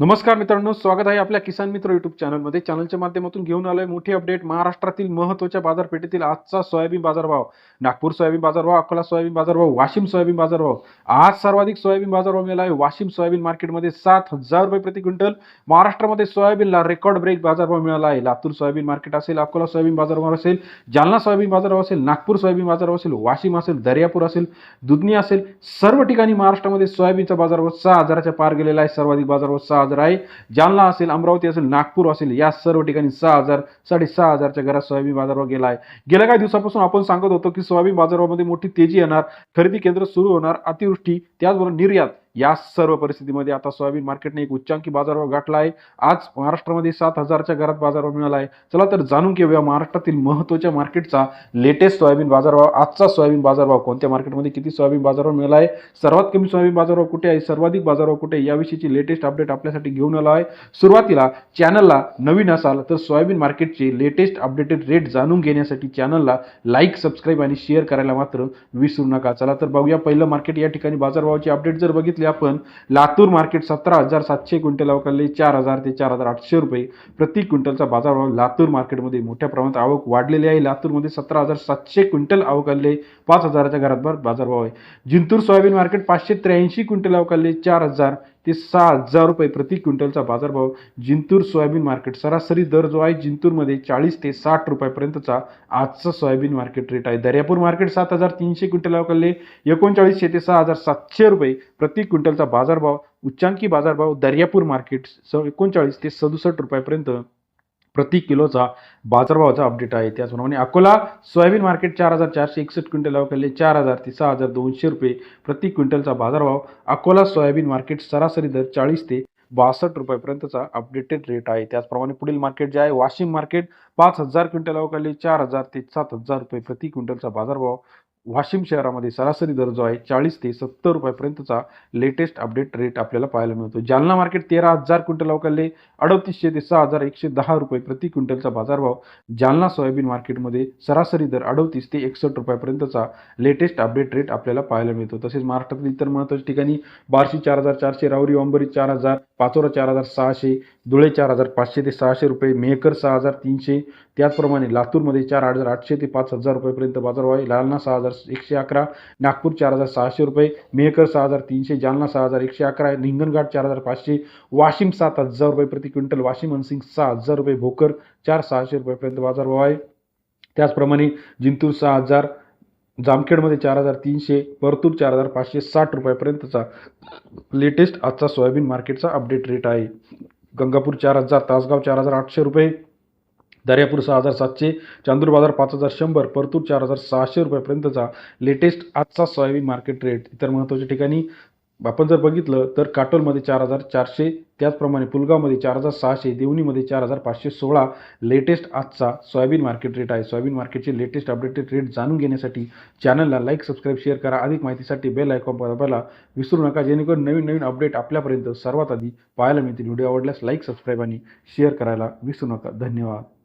नमस्कार मित्रांनो स्वागत आहे आपल्या किसान मित्र युट्यूब चॅनलमध्ये. चॅनलच्या माध्यमातून घेऊन आलोय मोठी अपडेट महाराष्ट्रातील महत्त्वाच्या बाजारपेठेतील आजचा सोयाबीन बाजारभाव. नागपूर सोयाबीन बाजारभाव अकोला सोयाबीन बाजारभाव वाशिम सोयाबीन बाजारभाव. आज सर्वाधिक सोयाबीन बाजारभाव मिळाला आहे. वाशिम सोयाबीन मार्केटमध्ये सात हजार रुपये प्रति क्विंटल. महाराष्ट्रामध्ये सोयाबीनला रेकॉर्ड ब्रेक बाजारभाव मिळाला आहे. लातूर सोयाबीन मार्केट असेल अकोला सोयाबीन बाजारभाव असेल जालना सोयाबीन बाजारभाव असेल नागपूर सोयाबीन बाजारभाव असेल वाशिम असेल दर्यापूर असेल दुधनी असेल सर्व ठिकाणी महाराष्ट्रामध्ये सोयाबीनचा बाजारभाव सहा हजाराच्या पार गेलेला आहे. सर्वाधिक बाजारभाव सहा हजार आहे. जालना असेल अमरावती असेल नागपूर असेल या सर्व ठिकाणी सहा हजार साडेसहा हजारच्या घरात सोयाबीन बाजारभाव गेला आहे. गेल्या काही दिवसापासून आपण सांगत होतो की सोयाबीन बाजारामध्ये मोठी तेजी येणार खरेदी केंद्र सुरू होणार अतिवृष्टी त्याचबरोबर निर्यात. या सर्व परिस्थितीमध्ये आता सोयाबीन मार्केटने एक उच्चांकी बाजारभाव गाठला आहे. आज महाराष्ट्रामध्ये सात हजारच्या घरात बाजारभाव मिळाला आहे. चला तर जाणून घेऊया महाराष्ट्रातील महत्त्वाच्या मार्केटचा लेटेस्ट सोयाबीन बाजारभाव आजचा सोयाबीन बाजारभाव कोणत्या मार्केटमध्ये किती सोयाबीन बाजारभाव मिळाला आहे? सर्वात कमी सोयाबीन बाजारभाव कुठे आहे? सर्वाधिक बाजारभाव कुठे आहे? याविषयीची लेटेस्ट अपडेट आपल्यासाठी घेऊन आलो आहे. सुरुवातीला चॅनलला नवीन असाल तर सोयाबीन मार्केटचे लेटेस्ट अपडेटेड रेट जाणून घेण्यासाठी चॅनलला लाईक सबस्क्राईब आणि शेअर करायला मात्र विसरू नका. चला तर बघूया पहिलं मार्केट या ठिकाणी बाजारभावाची अपडेट जर बघितली म्हणजे आपण लातूर मार्केट सतरा हजार सातशे क्विंटल अवकालले चार हजार ते चार हजार आठशे रुपये. प्रति क्विंटलचा बाजारभाव लातूर मार्केटमध्ये मोठ्या प्रमाणात आवक वाढलेली आहे. लातूरमध्ये सतरा हजार सातशे क्विंटल अवकाले पाच हजाराच्या घरात बाजारभाव आहे. जिंतूर सोयाबीन मार्केट पाचशे त्र्याऐंशी क्विंटल अवकाले चार हजार ते सहा हजार रुपये प्रति क्विंटलचा बाजारभाव. जिंतूर सोयाबीन मार्केट सरासरी दर जो आहे जिंतूरमध्ये चाळीस ते साठ रुपयापर्यंतचा आजचा सोयाबीन मार्केट रेट आहे. दर्यापूर मार्केट सात हजार तीनशे क्विंटल अवकाले एकोणचाळीसशे ते सहा हजार सातशे रुपये प्रति क्विंटलचा बाजारभाव उच्चांकी बाजारभाव दर्यापूर मार्केट स एकोणचाळीस ते सदुसष्ट रुपयापर्यंत प्रति किलोचा बाजारभावाचा अपडेट आहे. त्याचप्रमाणे अकोला सोयाबीन मार्केट चार हजार चारशे एकसष्ट क्विंटल अवकालले चार हजार ते सहा हजार दोनशे रुपये प्रति क्विंटलचा बाजारभाव. अकोला सोयाबीन मार्केट सरासरी दर चाळीस ते बासष्ट रुपयापर्यंतचा अपडेटेड रेट आहे. त्याचप्रमाणे पुढील मार्केट जे आहे वाशिम मार्केट पाच हजार क्विंटल अवकालले चार हजार ते सात हजार रुपये प्रति क्विंटलचा बाजारभाव. वाशिम शहरामध्ये सरासरी दर जो आहे चाळीस ते सत्तर रुपयापर्यंतचा लेटेस्ट अपडेट रेट आपल्याला पाहायला मिळतो. जालना मार्केट तेरा हजार क्विंटल अवकालले अडतीसशे ते सहा हजार एकशे दहा रुपये प्रति क्विंटलचा बाजारभाव. जालना सोयाबीन मार्केटमध्ये सरासरी दर अडतीस ते एकसष्ट रुपयापर्यंतचा लेटेस्ट अपडेट रेट आपल्याला पाहायला मिळतो. तसेच महाराष्ट्रातील इतर महत्त्वाच्या ठिकाणी बार्शी चार हजार चारशे रावरी अंबरी चार हजार पाचोरा चार हजार सहाशे धुळे चार हजार पाचशे ते सहाशे रुपये मेहकर सहा हजार तीनशे. त्याचप्रमाणे लातूरमध्ये चार हजार आठशे ते पाच हजार रुपयेपर्यंत बाजारभाव आहे. लालना सहा हजार एकशे अकरा नागपूर चार हजार सहाशे रुपये मेहकर सहा हजार तीनशे जालना सहा हजार एकशे अकरा हिंगणघाट चार हजार पाचशे वाशिम सात हजार रुपये प्रति क्विंटल वाशिम अनसिंग सहा हजार रुपये भोकर चार सहाशे रुपयेपर्यंत बाजारभाव आहे. त्याचप्रमाणे जिंतूर सहा हजार जामखेडमध्ये चार हजार तीनशे परतूर चार हजार पाचशे साठ रुपयापर्यंतचा लेटेस्ट आजचा सोयाबीन मार्केटचा अपडेट रेट आहे. गंगापूर चार हजार तासगाव चार हजार आठशे रुपये दर्यापूर सहा हजार सातशे चांदूर बाजार पाच हजार शंभर परतूर चार हजार सहाशे रुपयापर्यंतचा लेटेस्ट आजचा सोयाबीन मार्केट रेट इतर महत्त्वाच्या ठिकाणी आपण जर बघितलं तर काटोलमध्ये चार हजार चारशे त्याचप्रमाणे पुलगावमध्ये चार हजार सहाशे देवणीमध्ये चार हजार पाचशे सोळा लेटेस्ट आजचा सोयाबीन मार्केट रेट आहे. सोयाबीन मार्केटचे लेटेस्ट अपडेटेड रेट जाणून घेण्यासाठी चॅनलला लाईक सबस्क्राईब शेअर करा. अधिक माहितीसाठी बेल आयकॉन दाबायला विसरू नका. जेणेकरून नवीन नवीन अपडेट आपल्यापर्यंत सर्वात आधी पाहायला मिळतील. व्हिडिओ आवडल्यास लाईक सबस्क्राईब आणि शेअर करायला विसरू नका. धन्यवाद.